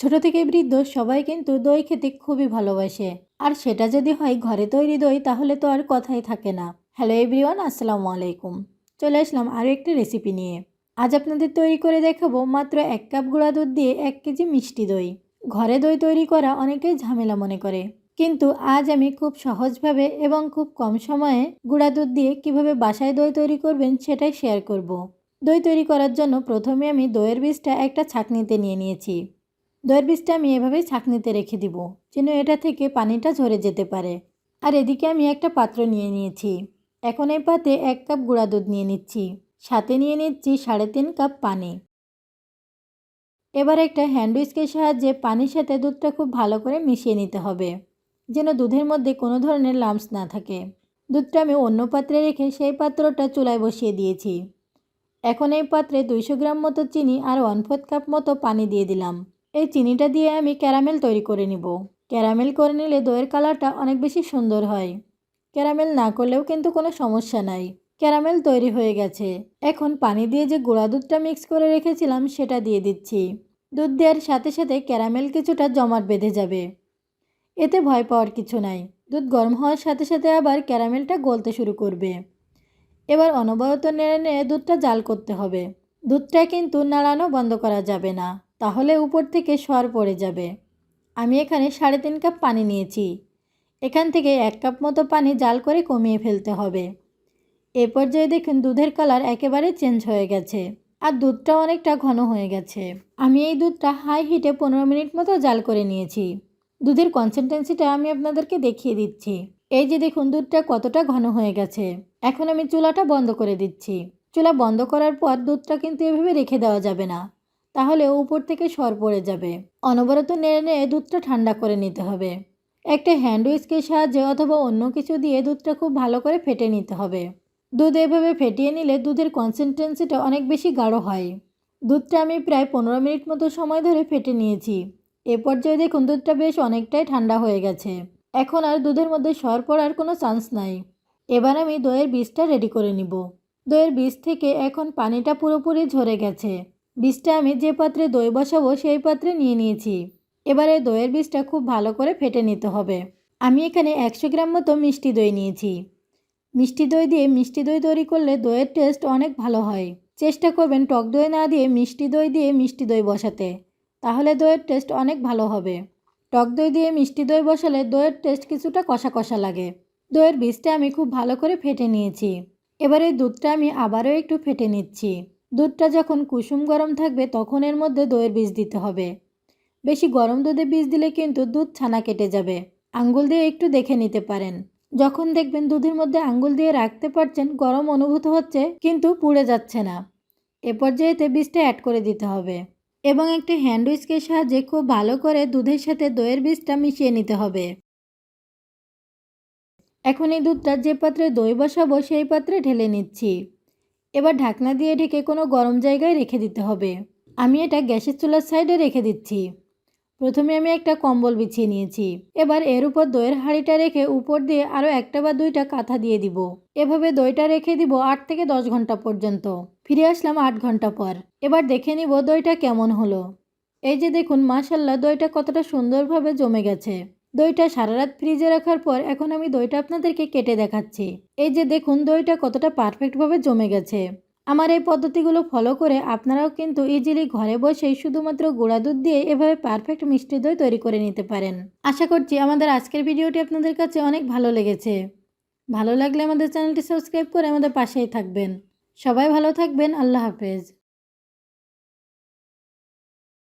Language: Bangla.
ছোট থেকে বৃদ্ধ, সবাই কিন্তু দই খেতে খুবই ভালোবাসে। আর সেটা যদি হয় ঘরে তৈরি দই, তাহলে তো আর কথাই থাকে না। হ্যালো এভরিওয়ান, আসসালামু আলাইকুম। চলে আসলাম আরও একটি রেসিপি নিয়ে। আজ আপনাদের তৈরি করে দেখাবো মাত্র এক কাপ গুঁড়া দুধ দিয়ে এক কেজি মিষ্টি দই। ঘরে দই তৈরি করা অনেকেই ঝামেলা মনে করে। কিন্তু আজ আমি খুব সহজভাবে এবং খুব কম সময়ে গুঁড়া দুধ দিয়ে কীভাবে বাসায় দই তৈরি করবেন সেটাই শেয়ার করব। দই তৈরি করার জন্য প্রথমে আমি দইয়ের বীজটা একটা ছাঁকনিতে নিয়ে নিয়েছি। দইয়ের বীজটা আমি এভাবে ছাঁকনিতে রেখে দিব, যেন এটা থেকে পানিটা ঝরে যেতে পারে। আর এদিকে আমি একটা পাত্র নিয়ে নিয়েছি। এখন এই পাতে এক কাপ গুঁড়া দুধ নিয়ে নিচ্ছি। সাথে নিয়ে নিচ্ছি সাড়ে তিন কাপ পানি। এবার একটা হ্যান্ড উইস্কের সাহায্যে পানির সাথে দুধটা খুব ভালো করে মিশিয়ে নিতে হবে, যেন দুধের মধ্যে কোনো ধরনের লাম্পস না থাকে। দুধটা আমি অন্য পাত্রে রেখে সেই পাত্রটা চুলায় বসিয়ে দিয়েছি। এখন এই পাত্রে দুইশো গ্রাম মতো চিনি আর ওয়ান ফোর্থ কাপ মতো পানি দিয়ে দিলাম। এই চিনিটা দিয়ে আমি ক্যারামেল তৈরি করে নিব। ক্যারামেল করে নিলে দইয়ের কালারটা অনেক বেশি সুন্দর হয়। ক্যারামেল না করলেও কিন্তু কোনো সমস্যা নাই। ক্যারামেল তৈরি হয়ে গেছে। এখন পানি দিয়ে যে গুঁড়া দুধটা মিক্স করে রেখেছিলাম সেটা দিয়ে দিচ্ছি। দুধ দেওয়ার সাথে সাথে ক্যারামেল কিছুটা জমাট বেঁধে যাবে। এতে ভয় পাওয়ার কিছু নাই। দুধ গরম হওয়ার সাথে সাথে আবার ক্যারামেলটা গলতে শুরু করবে। এবার অনবরত নেড়ে নেড়ে দুধটা জাল করতে হবে। দুধটা কিন্তু নাড়ানো বন্ধ করা যাবে না। তাহলে উপর থেকে সর পড়ে যাবে। আমি এখানে সাড়ে তিন কাপ পানি নিয়েছি। এখান থেকে এক কাপ মতো পানি জাল করে কমিয়ে ফেলতে হবে। এ পর্যায়ে দেখুন দুধের কালার একেবারে চেঞ্জ হয়ে গেছে আর দুধটা অনেকটা ঘন হয়ে গেছে। আমি এই দুধটা হাই হিটে পনেরো মিনিট মতো জাল করে নিয়েছি। দুধের কনসিস্টেন্সিটা আমি আপনাদেরকে দেখিয়ে দিচ্ছি। এই যে দেখুন দুধটা কতটা ঘন হয়ে গেছে। এখন আমি চুলাটা বন্ধ করে দিচ্ছি। চুলা বন্ধ করার পর দুধটা কিন্তু এভাবে রেখে দেওয়া যাবে না। তাহলে উপর থেকে সর পড়ে যাবে। অনবরত নেড়ে নেড়ে দুধটা ঠান্ডা করে নিতে হবে। একটা হ্যান্ড উইস্কের সাহায্যে অথবা অন্য কিছু দিয়ে দুধটা খুব ভালো করে ফেটে নিতে হবে। দুধ এভাবে ফেটিয়ে নিলে দুধের কনসিস্টেন্সিটা অনেক বেশি গাঢ় হয়। দুধটা আমি প্রায় পনেরো মিনিট মতো সময় ধরে ফেটে নিয়েছি। এ পর্যায়ে দেখুন দুধটা বেশ অনেকটাই ঠান্ডা হয়ে গেছে। এখন আর দুধের মধ্যে সর পড়ার কোনো চান্স নাই। এবার আমি দইয়ের বীজটা রেডি করে নিব। দইয়ের বীজ থেকে এখন পানিটা পুরোপুরি ঝরে গেছে। বীজটা আমি যে পাত্রে দই বসাবো সেই পাত্রে নিয়ে নিয়েছি। এবারে দইয়ের বীজটা খুব ভালো করে ফেটে নিতে হবে। আমি এখানে একশো গ্রাম মতো মিষ্টি দই নিয়েছি। মিষ্টি দই দিয়ে মিষ্টি দই তৈরি করলে দইয়ের টেস্ট অনেক ভালো হয়। চেষ্টা করবেন টক দই না দিয়ে মিষ্টি দই দিয়ে মিষ্টি দই বসাতে। তাহলে দইয়ের টেস্ট অনেক ভালো হবে। টক দই দিয়ে মিষ্টি দই বসালে দইয়ের টেস্ট কিছুটা কষা কষা লাগে। দইয়ের বীজটা আমি খুব ভালো করে ফেটে নিয়েছি। এবারে দুধটা আমি আবারও একটু ফেটে নিচ্ছি। দুধটা যখন কুসুম গরম থাকবে, তখন এর মধ্যে দইয়ের বীজ দিতে হবে। বেশি গরম দুধে বীজ দিলে কিন্তু দুধ ছানা কেটে যাবে। আঙ্গুল দিয়ে একটু দেখে নিতে পারেন। যখন দেখবেন দুধের মধ্যে আঙ্গুল দিয়ে রাখতে পারছেন, গরম অনুভূত হচ্ছে, কিন্তু পুড়ে যাচ্ছে না। এ পর্যায়েতে বীজটা অ্যাড করে দিতে হবে এবং একটি হ্যান্ড উইস্কের সাহায্যে খুব ভালো করে দুধের সাথে দইয়ের বীজটা মিশিয়ে নিতে হবে। এখন এই দুধটা যে পাত্রে দই বসাবো, সেই পাত্রে ঢেলে নিচ্ছি। এবার ঢাকনা দিয়ে ঢেকে কোনো গরম জায়গায় রেখে দিতে হবে। আমি এটা গ্যাসের চুলার সাইডে রেখে দিচ্ছি। প্রথমে আমি একটা কম্বল বিছিয়ে নিয়েছি। এবার এর উপর দইয়ের হাঁড়িটা রেখে উপর দিয়ে আরও একটা বা দুইটা কাঁথা দিয়ে দিব। এভাবে দইটা রেখে দিব আট থেকে দশ ঘণ্টা পর্যন্ত। ফিরে আসলাম আট ঘণ্টা পর। এবার দেখে নিব দইটা কেমন হলো। এই যে দেখুন মাশাল্লাহ দইটা কতটা সুন্দরভাবে জমে গেছে। দইটা সারা রাত ফ্রিজে রাখার পর এখন আমি দইটা আপনাদেরকে কেটে দেখাচ্ছি। এই যে দেখুন, দইটা কতটা পারফেক্টভাবে জমে গেছে। আমার এই পদ্ধতিগুলো ফলো করে আপনারাও কিন্তু ইজিলি ঘরে বসেই শুধুমাত্র গুঁড়া দুধ দিয়ে এভাবে পারফেক্ট মিষ্টি দই তৈরি করে নিতে পারেন। আশা করছি আমাদের আজকের ভিডিওটি আপনাদের কাছে অনেক ভালো লেগেছে। ভালো লাগলে আমাদের চ্যানেলটি সাবস্ক্রাইব করে আমাদের পাশেই থাকবেন। সবাই ভালো থাকবেন, আল্লাহ হাফেজ।